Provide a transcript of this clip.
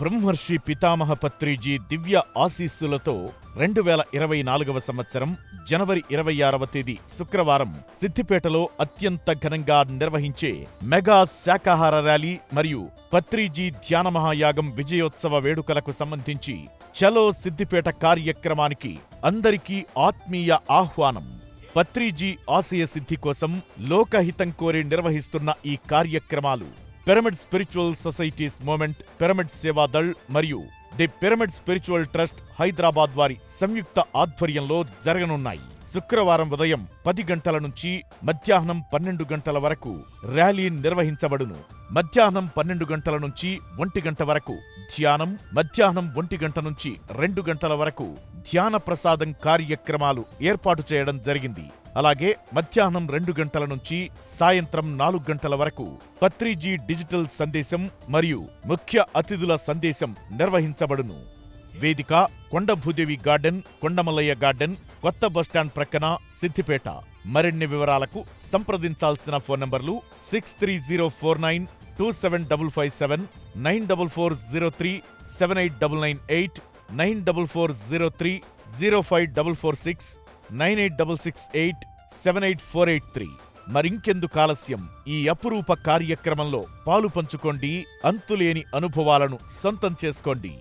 బ్రహ్మర్షి పితామహ పత్రిజీ దివ్య ఆశీస్సులతో రెండు వేల ఇరవై నాలుగవ సంవత్సరం జనవరి ఇరవై ఆరవ తేదీ శుక్రవారం సిద్దిపేటలో అత్యంత ఘనంగా నిర్వహించే మెగా శాకాహార ర్యాలీ మరియు పత్రిజీ ధ్యాన మహాయాగం విజయోత్సవ వేడుకలకు సంబంధించి చలో సిద్దిపేట కార్యక్రమానికి అందరికీ ఆత్మీయ ఆహ్వానం. పత్రిజీ ఆశయ సిద్ధి కోసం లోకహితం కోరి నిర్వహిస్తున్న ఈ కార్యక్రమాలు pyramid spiritual societies movement pyramid Seva Dal మరియు the pyramid spiritual trust Hyderabad వారి సంయుక్త ఆధ్వర్యంలో జరగనున్నాయి. శుక్రవారం ఉదయం పది గంటల నుంచి మధ్యాహ్నం పన్నెండు గంటల వరకు ర్యాలీ నిర్వహించబడును. మధ్యాహ్నం పన్నెండు గంటల నుంచి ఒంటి గంట వరకు ధ్యానం మధ్యాహ్నం ఒంటి గంట నుంచి రెండు గంటల వరకు ధ్యాన ప్రసాదం కార్యక్రమాలు ఏర్పాటు చేయడం జరిగింది. అలాగే మధ్యాహ్నం రెండు గంటల నుంచి సాయంత్రం నాలుగు గంటల వరకు పత్రిజీ డిజిటల్ సందేశం మరియు ముఖ్య అతిథుల సందేశం నిర్వహించబడును. వేదిక కొండభూదేవి గార్డెన్ కొండమల్లయ్య గార్డెన్ కొత్త బస్టాండ్ ప్రక్కన సిద్దిపేట మరిన్ని వివరాలకు సంప్రదించాల్సిన ఫోన్ నంబర్లు six three zero four nine two seven double five seven nine double four zero three seven eight double nine eight nine double four zero three zero five double four six nine eight double six eight seven eight four eight three మరింకెందుకు ఆలస్యం ఈ అపురూప కార్యక్రమంలో పాలు పంచుకోండి అంతులేని అనుభవాలను సొంతం చేసుకోండి.